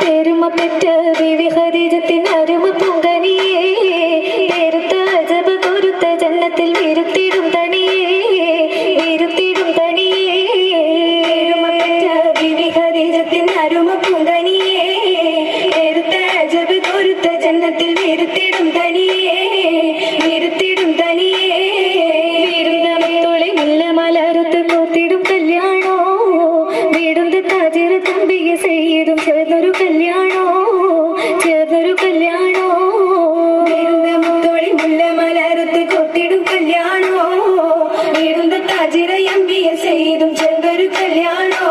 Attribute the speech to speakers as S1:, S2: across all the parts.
S1: പെരുമ പെറ്റ്
S2: தும்பிய செய்தும் செல்வரு கல்யாணம்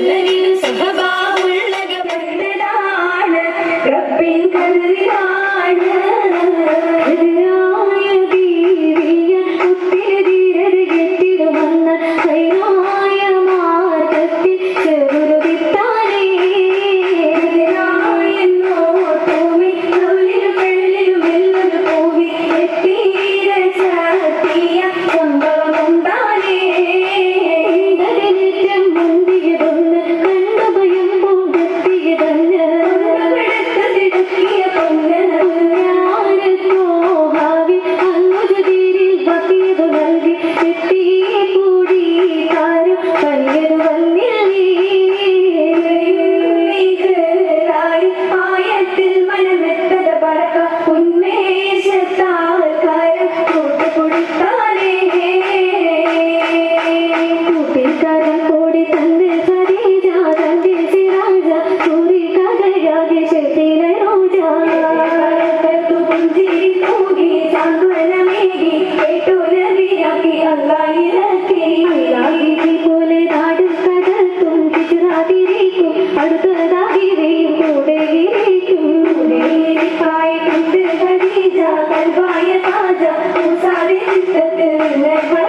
S1: Amen.
S2: Amen.